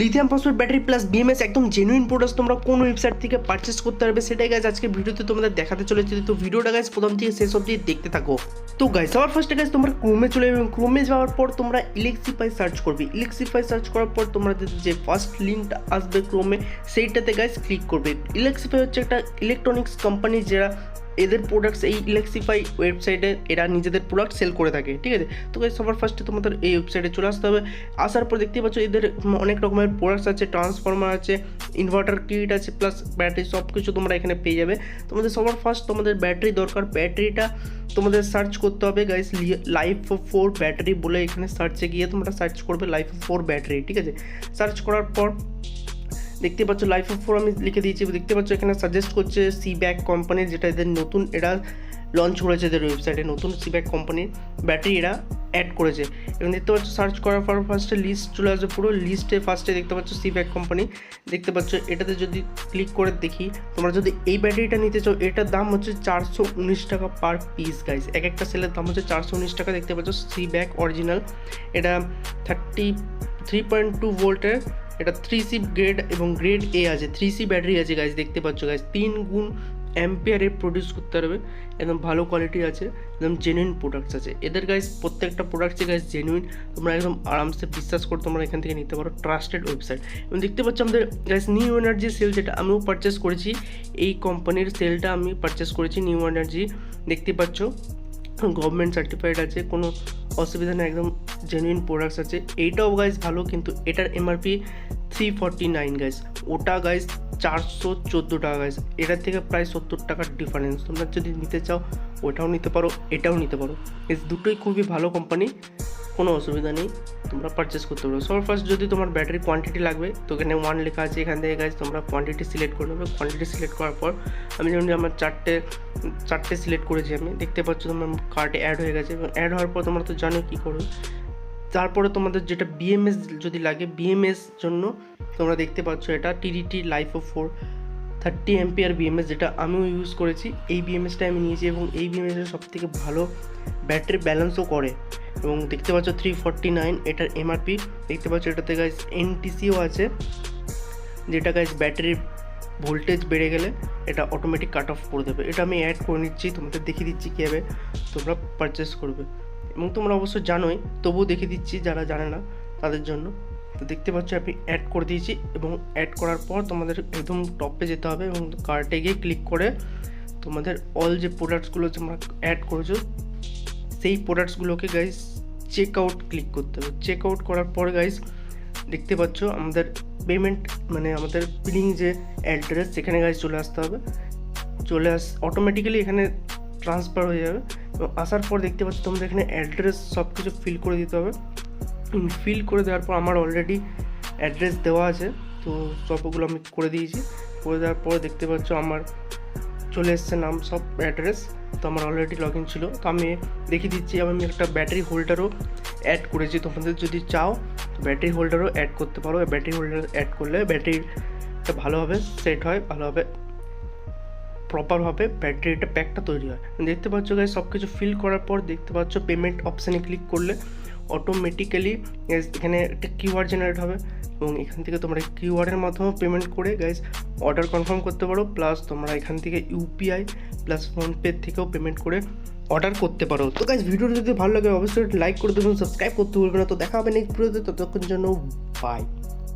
Lithium phosphate battery plus BMS একদম genuine product তোমরা কোন ওয়েবসাইট থেকে পারচেস করতে পারবে, সেটাই গাইজ আজকে ভিডিওতে তোমাদের দেখাতে চলেছি। তো ভিডিওটা গাইজ প্রথম থেকে শেষ অবধি দেখতে থাকো। তো গাইজ সবার ফার্স্টে গাইজ তোমরা ক্রোমে চলে যাবে ক্রোমে যাওয়ার পর তোমরা ইলেকট্রিফাই সার্চ করবে। ইলেকট্রিফাই সার্চ করার পর তোমরা যে ফার্স্ট লিঙ্কটা আসবে ক্রোমে সেইটাতে গাইজ ক্লিক করবে। ইলেকট্রিফাই হচ্ছে একটা ইলেকট্রনিক্স কোম্পানি যারা এদের প্রোডাক্টস এই ইলেকট্রিফাই ওয়েবসাইটে এরা নিজেদের প্রোডাক্ট সেল করে থাকে, ঠিক আছে? তো সবার ফার্স্টে তোমাদের এই ওয়েবসাইটে চলে আসতে হবে। আসার পর দেখতে পাচ্ছ এদের অনেক রকমের প্রোডাক্টস আছে ট্রান্সফর্মার আছে ইনভার্টার কিট আছে প্লাস ব্যাটারি সব কিছু তোমরা এখানে পেয়ে যাবে। তোমাদের সবার ফার্স্ট তোমাদের ব্যাটারি দরকার। ব্যাটারিটা তোমাদের সার্চ করতে হবে গাইস লাইফ ফোর ব্যাটারি বলে এখানে সার্চে গিয়ে তোমরা সার্চ করবে লাইফ ফোর ব্যাটারি ঠিক আছে? সার্চ করার পর দেখতে পাচ্ছ লাইফ অফ ফোর আমি লিখে দিয়েছি। দেখতে পাচ্ছ, এখানে সাজেস্ট করছে সি ব্যাক কোম্পানির যেটা এদের নতুন এরা লঞ্চ করেছে এদের ওয়েবসাইটে নতুন সি ব্যাক কোম্পানির ব্যাটারি এরা অ্যাড করেছে। এবং দেখতে পাচ্ছ সার্চ করার পর ফার্স্টে লিস্ট চলে আসবে, পুরো লিস্টে ফার্স্টে দেখতে পাচ্ছ সি ব্যাক কোম্পানি দেখতে পাচ্ছ, এটাতে যদি ক্লিক করে দেখি, তোমরা যদি এই ব্যাটারিটা নিতে চাও, এটার দাম হচ্ছে চারশো উনিশ টাকা পার পিস গাইস এক একটা সেলের দাম হচ্ছে চারশো উনিশ টাকা, দেখতে পাচ্ছ সি ব্যাক অরিজিনাল এটা থার্টি থ্রি পয়েন্ট টু ভোল্টের এটা থ্রি সি গ্রেড এবং গ্রেড এ আছে। থ্রি সি ব্যাটারি আছে গাইজ দেখতে পাচ্ছ গাইজ তিন গুণ অ্যাম্পিয়ারে প্রডিউস করতে পারবে। একদম ভালো কোয়ালিটি আছে, একদম জেনুইন প্রোডাক্টস আছে। এদের গাইজ প্রত্যেকটা প্রোডাক্টসে গাইজ জেনুইন তোমরা একদম আরামসে বিশ্বাস করে তোমরা এখান থেকে নিতে পারো। ট্রাস্টেড ওয়েবসাইট এবং দেখতে পাচ্ছ, আমাদের গাইজ নিউ এনার্জি সেল যেটা আমিও পারচেস করেছি, এই কোম্পানির সেলটা আমি পারচেস করেছি নিউ এনার্জি দেখতে পাচ্ছ গভর্নমেন্ট সার্টিফাইড আছে, কোনো অসুবিধা নেই, একদম জেনুইন প্রোডাক্টস আছে। এইটাও গাইজ ভালো, কিন্তু এটার MRP three forty nine guys ওটা গাইজ চারশো চোদ্দ টাকা গাইজ এটার থেকে প্রায় সত্তর টাকার ডিফারেন্স তোমরা যদি নিতে চাও, ওটাও নিতে পারো, এটাও নিতে পারো। এই দুটোই খুবই ভালো কোম্পানি কোনো অসুবিধা নেই, তোমরা পারচেস করতে পারো। সবার ফার্স্ট যদি তোমার ব্যাটারি কোয়ান্টিটি লাগবে, তো এখানে ওয়ান লেখা আছে, এখান থেকে গাইজ তোমরা কোয়ান্টিটি সিলেক্ট করে নেবে। কোয়ান্টিটি সিলেক্ট করার পর আমি যেমন আমার চারটে চারটে সিলেক্ট করেছি আমি, দেখতে পাচ্ছ তোমার কার্ডে অ্যাড হয়ে গেছে। এবং অ্যাড হওয়ার পর তোমরা তো জানো কী করবে। তারপরে তোমাদের যেটা বিএমএস যদি লাগে বিএমএস জন্য তোমরা দেখতে পাচ্ছ এটা TDT life of four thirty MPR BMS যেটা আমিও ইউজ করেছি। এই বিএমএসটা আমি নিয়েছি এবং এই বিএমএসের সব থেকে ভালো ব্যাটারি ব্যালেন্সও করে। এবং দেখতে পাচ্ছ থ্রি ফর্টি নাইন এটার এমআরপি দেখতে পাচ্ছ এটাতে গাইজ এনটিসিও আছে, যেটা গাইজ ব্যাটারির ভোল্টেজ বেড়ে গেলে এটা অটোমেটিক কাট অফ করে দেবে। এটা আমি অ্যাড করে নিচ্ছি, তোমাদের দেখিয়ে দিচ্ছি কীভাবে তোমরা পারচেস করবে। এবং তোমরা অবশ্য জানোই, তবুও দেখিয়ে দিচ্ছি যারা জানে না তাদের জন্য। তো দেখতে পাচ্ছ আমি অ্যাড করে দিয়েছি এবং অ্যাড করার পর তোমাদের একদম টপে যেতে হবে এবং কার্টে গিয়ে ক্লিক করে তোমাদের অল যে প্রোডাক্টসগুলো তোমরা অ্যাড করেছ সেই প্রোডাক্টসগুলোকে গাইজ চেক আউট ক্লিক করতে হবে। চেক আউট করার পর গাইজ দেখতে পাচ্ছ আমাদের পেমেন্ট মানে আমাদের বিলিং যে অ্যাড্রেস সেখানে গাইজ চলে আসতে হবে। চলে আস অটোমেটিক্যালি এখানে ট্রান্সফার হয়ে যাবে এবং আসার পর দেখতে পাচ্ছ তোমাদের এখানে অ্যাড্রেস সব কিছু ফিল করে দিতে হবে। ফিল করে দেওয়ার পর আমার অলরেডি অ্যাড্রেস দেওয়া আছে। তো সবগুলো আমি করে দিয়েছি। করে দেওয়ার পর দেখতে পাচ্ছ আমার চলে এসছে নাম সব অ্যাড্রেস তো আমার অলরেডি লগ ইন ছিল। তো আমি দেখিয়ে দিচ্ছি, আমি একটা ব্যাটারি হোল্ডারও অ্যাড করেছি। তোমাদের যদি চাও ব্যাটারি হোল্ডারও অ্যাড করতে পারো। ব্যাটারি হোল্ডার অ্যাড করলে ব্যাটারিটা ভালোভাবে সেট হয় ভালোভাবে প্রপারভাবে ব্যাটারিটা প্যাকটা তৈরি হয়। দেখতে পাচ্ছ গাইজ সব কিছু ফিল করার পর দেখতে পাচ্ছ পেমেন্ট অপশানে ক্লিক করলে অটোমেটিক্যালি এখানে একটা কিউআর জেনারেট হবে। এবং এখান থেকে তোমরা কিউআরের মাধ্যমে পেমেন্ট করে গাইজ অর্ডার কনফার্ম করতে পারো প্লাস তোমরা এখান থেকে ইউপিআই প্লাস ফোনপে থেকেও পেমেন্ট করে অর্ডার করতে পারো। তো গাইজ ভিডিওটা যদি ভালো লাগে, অবশ্যই লাইক করে দেবেন সাবস্ক্রাইব করতে ভুলবে না। তো দেখা হবে নেক্সট ভিডিওতে ততক্ষণ জন্য বাই